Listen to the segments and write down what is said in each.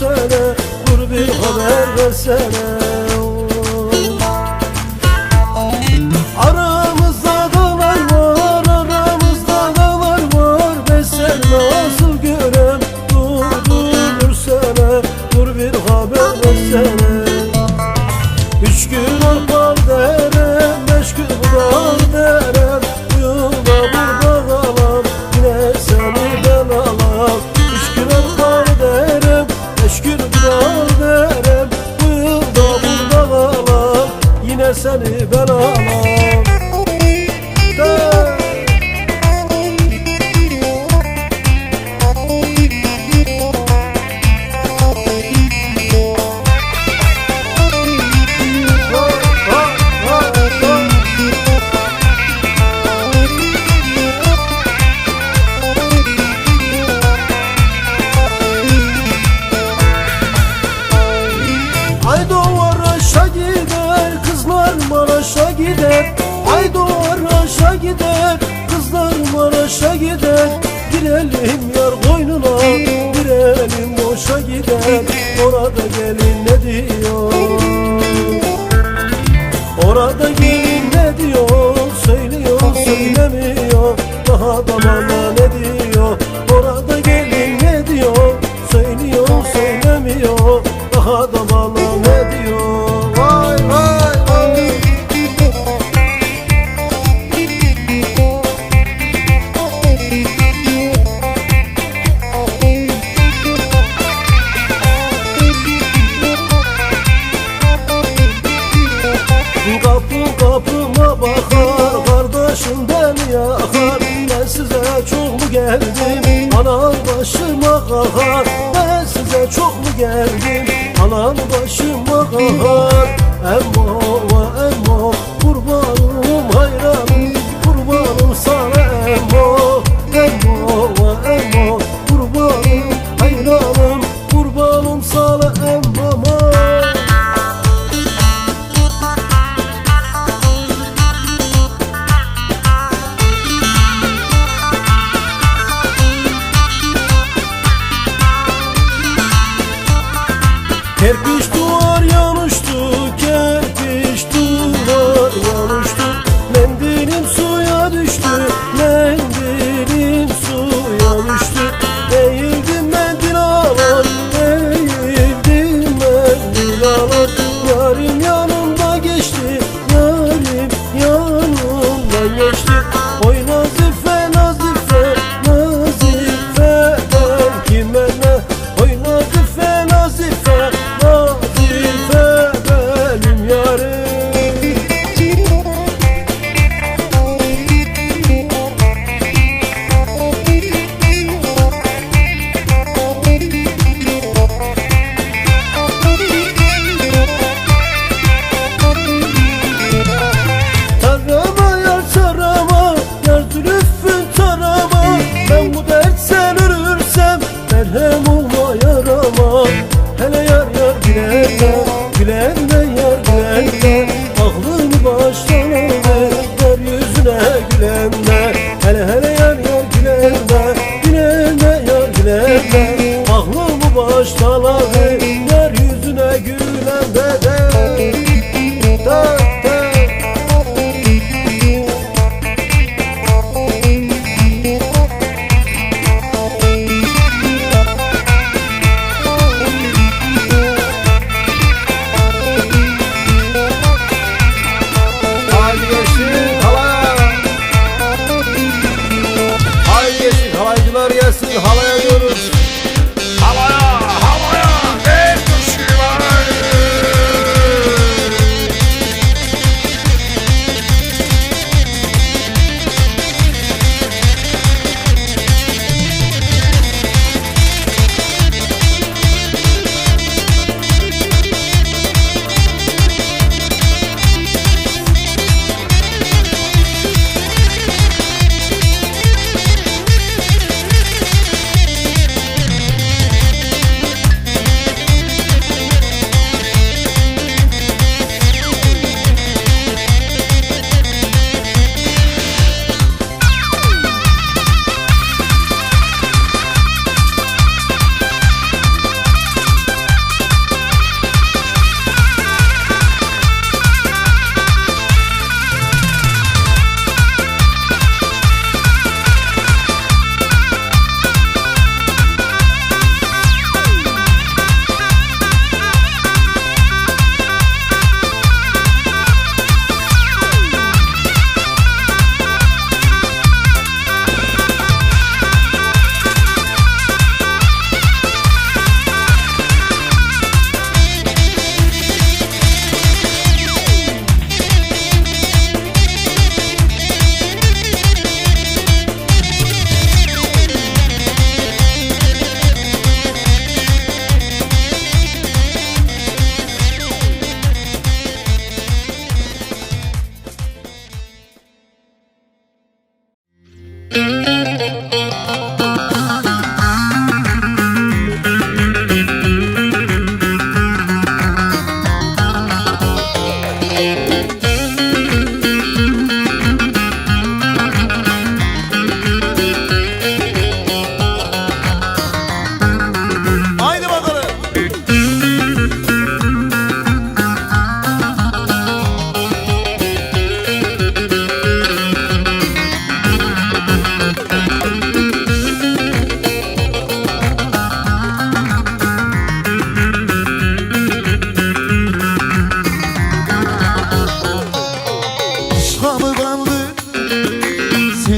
sene Dur bir haber versene Ter visto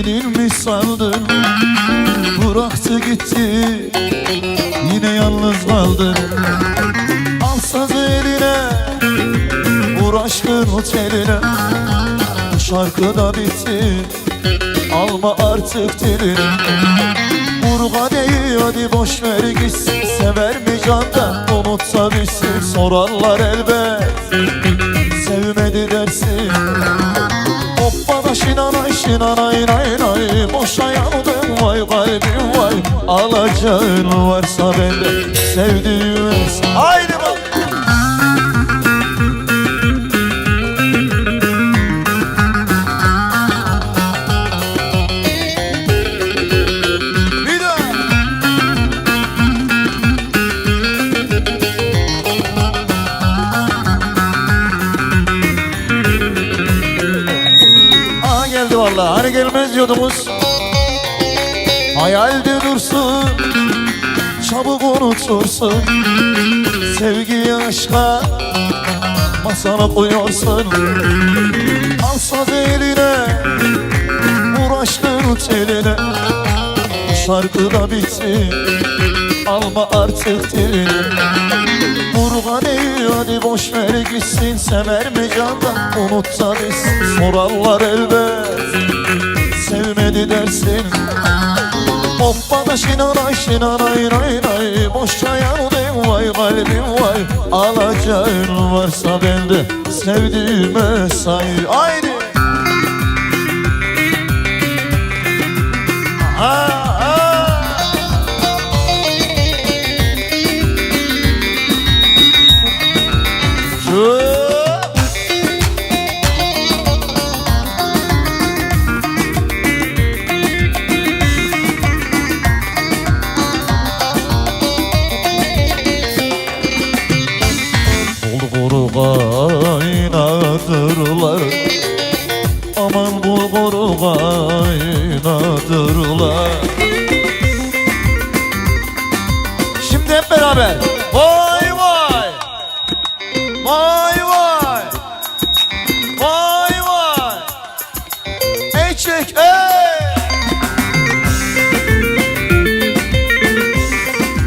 senin mi sandın Bıraktı gitti yine yalnız kaldın Al sazı eline vur aşkın Bu şarkı da bitti alma artık diline Vur kadehi hadi boş ver gitsin. Sever mi candan unutsa bitsin. Sorarlar elbet sevmedi dersin Hoppala şinanay şinanay nay nay Boşa yandım vay kalbim vay. Alacağın varsa bende Sevdiğim Haydi unutursun. Sevgiyi aşka Masana koyuyorsun Al saz eline Vur aşkın teline. Şarkı da bitti Alma artık diline Vur kadehi hadi boş ver gitsin. Sever mi candan? Unutsa bitsin Sorarlar elbet Sevmedi dersin Hoppala şinanay şinanay nay nay. Boşça yandım vay kalbim vay. Alacağın varsa bende Sevdiğime say. Haydi Çek ey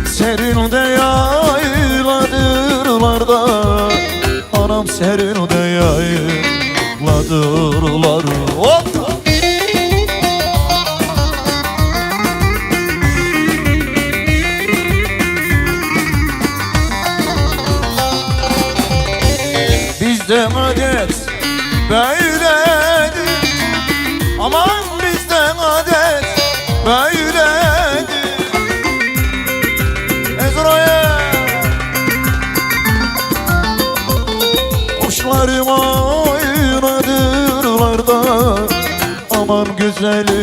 Serin de yayladırlar da Anam serin de yayladırlar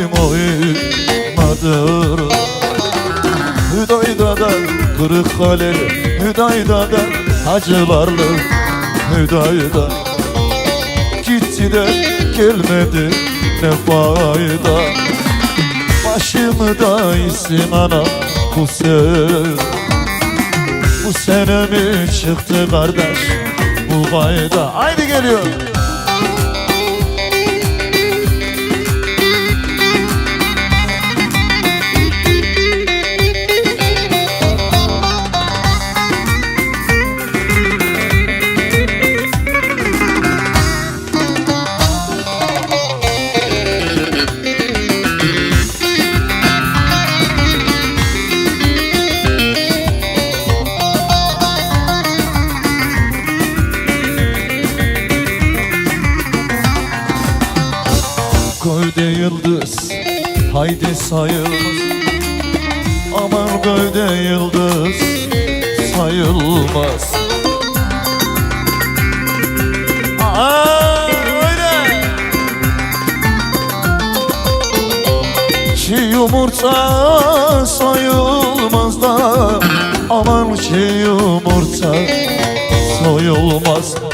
güzelim oynadır Hüdayda'da kırık haleli Hüdayda'da hacılarlı Hüdayda. Gitti de gelmedi ne fayda? Başımda isim anam bu sev Bu sene mi çıktı kardeş bu bayda Haydi geliyor haydi sayılmaz. Aman gövde yıldız sayılmaz. Aa, öyle. Çiğ yumurta sayılmaz da Aman çiğ yumurta soyulmaz. Hoppa!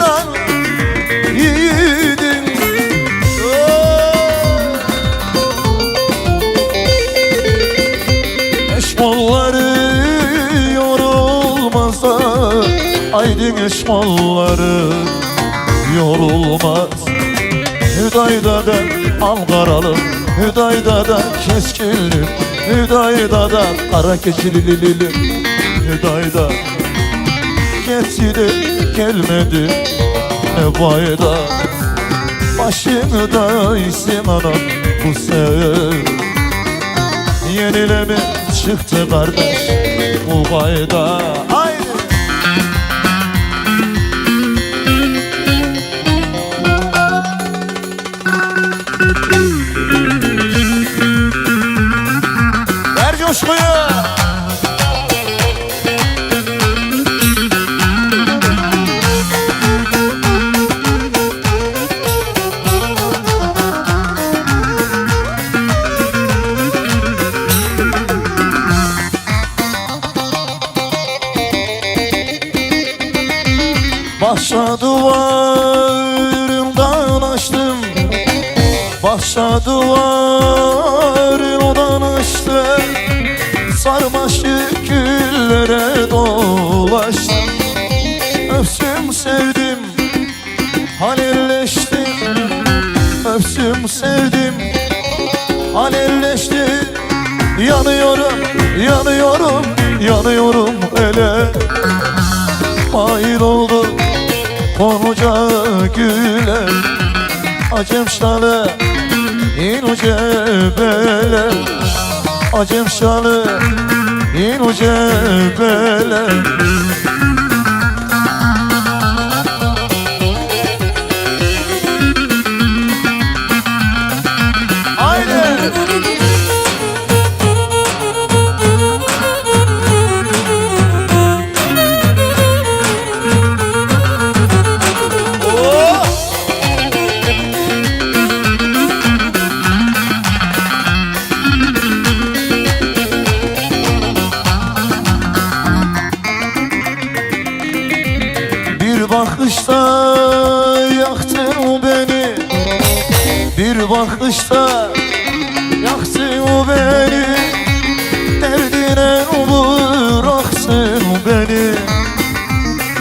Sarar Yiğidim Aydın eşmalları yorulmaz. Hüdayda da Ankaralı Hüdayda da keskinli Hüdayda da kara keçilili Hüdayda Gitti de gelmedi. Ne fayda? Başımda isim anam bu sev Yenile mi çıktı kardeş bu fayda Yanıyorum, yanıyorum, yanıyorum ele. Hayır oldu konuca güle. Acem şalı inuce bele. Acem şalı inuce bele bakışta yaktın beni. Bir bakışta yaktın beni. Derdine bıraksın beni.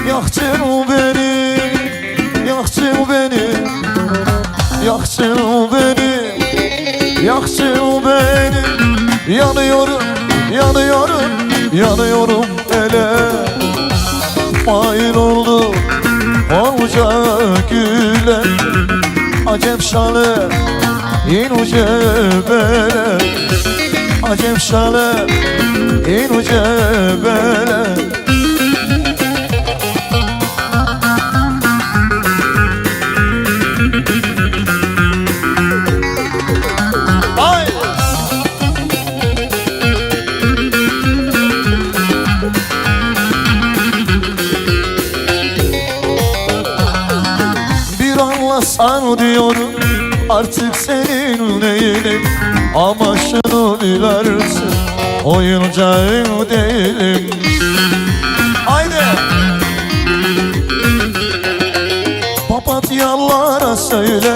Yaktın beni Yaktın beni. Yaktın beni Yaktın beni. Yanıyorum, yanıyorum, yanıyorum ele. Mail oldu onca güle Acem şale inuce bele. Acem şale inuce bele Bilersin. Oyuncağın değilim. Haydi! Papatyalara söyle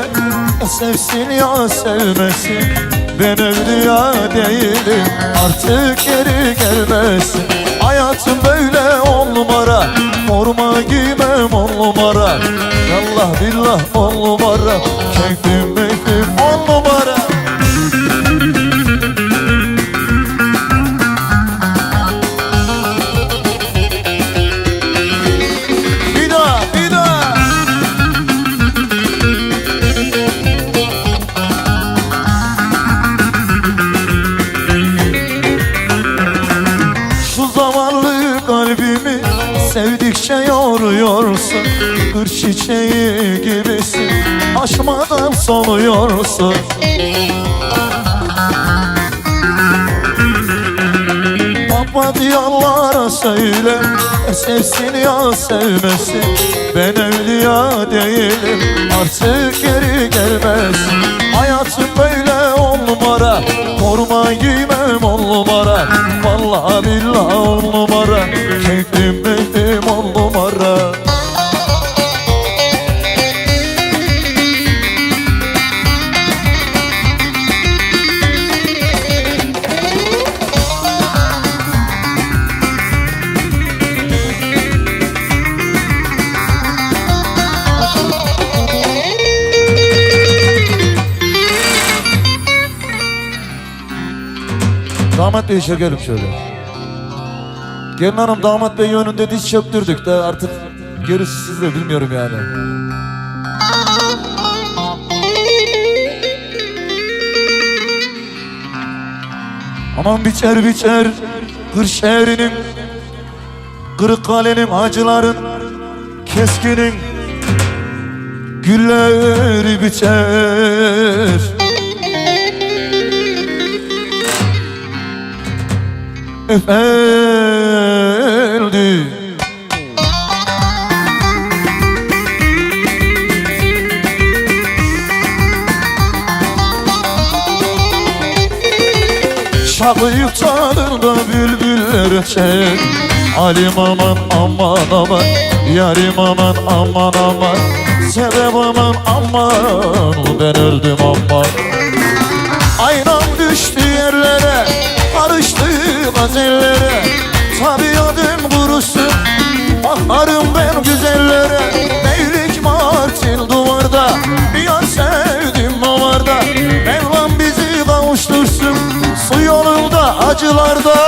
ya Sevsin ya sevmesin. Ben evliya değilim Artık geri gelmesin. Hayatım böyle on numara Forma giymem on numara. Yallah billah on numara Keyfim soluyorsun Papatyalara söyle Sevsin ya sevmesin Ben evliya değilim Artık geri gelmesin Hayatım böyle on numara Forma giymem on numara. Vallahi billahi on numara. Keyfim Damat Bey'i çekelim şöyle. Gelin hanım damat bey önünde diz çöktürdük de artık gerisi sizde bilmiyorum yani. Aman biçer biçer Kırşehir'inin Kırıkkale'nin acıların Keskinin Gülleri biçer Efendi Şakıyık çadırda bülbüller öter Alim aman aman aman. Yarim aman aman aman. Sebep aman aman. Ben öldüm aman. Karıştı gazellere Tabi adım kurusun. Bakarım ben güzellere Beylik Martin duvarda. Yar sevdim damarda Mevlam bizi kavuştursun. Su yolunda acılarda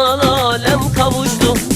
aman alem kavuştu.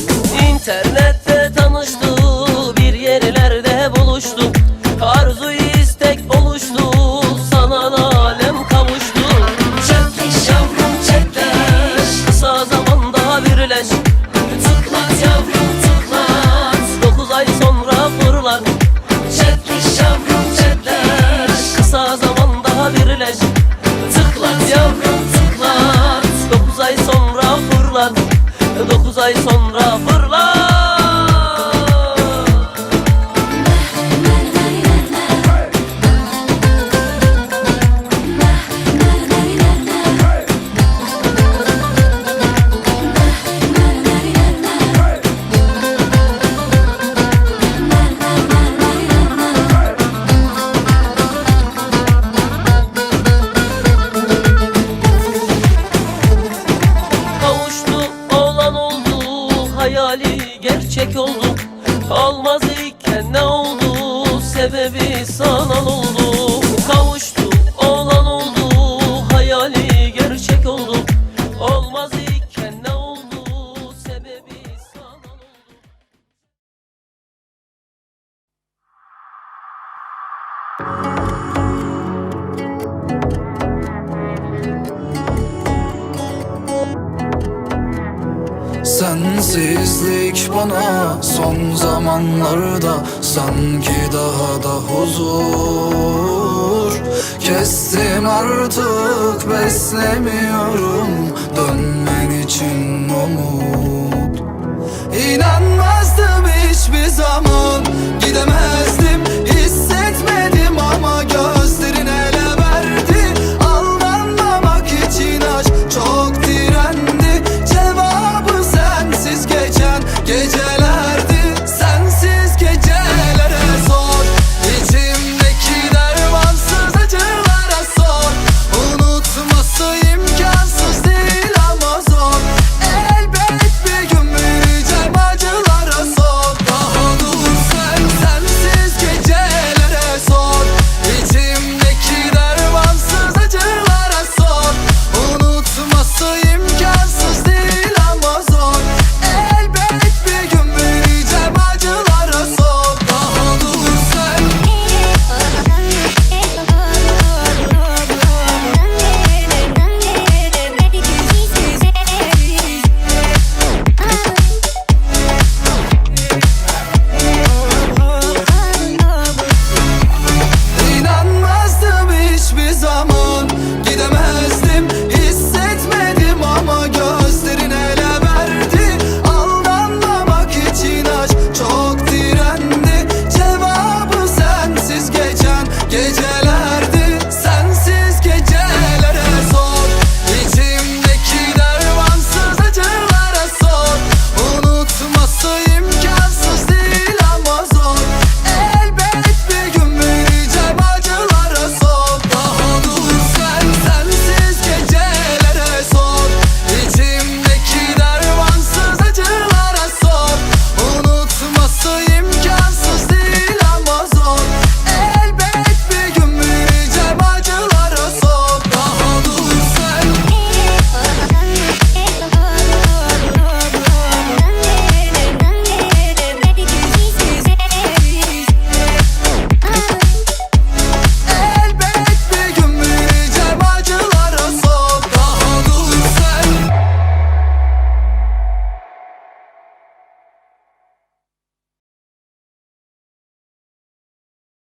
yanında Sanki daha da huzur. Kestim artık beslemiyorum Dönmen için umut. İnanmazdım hiçbir zaman Gidemezdim.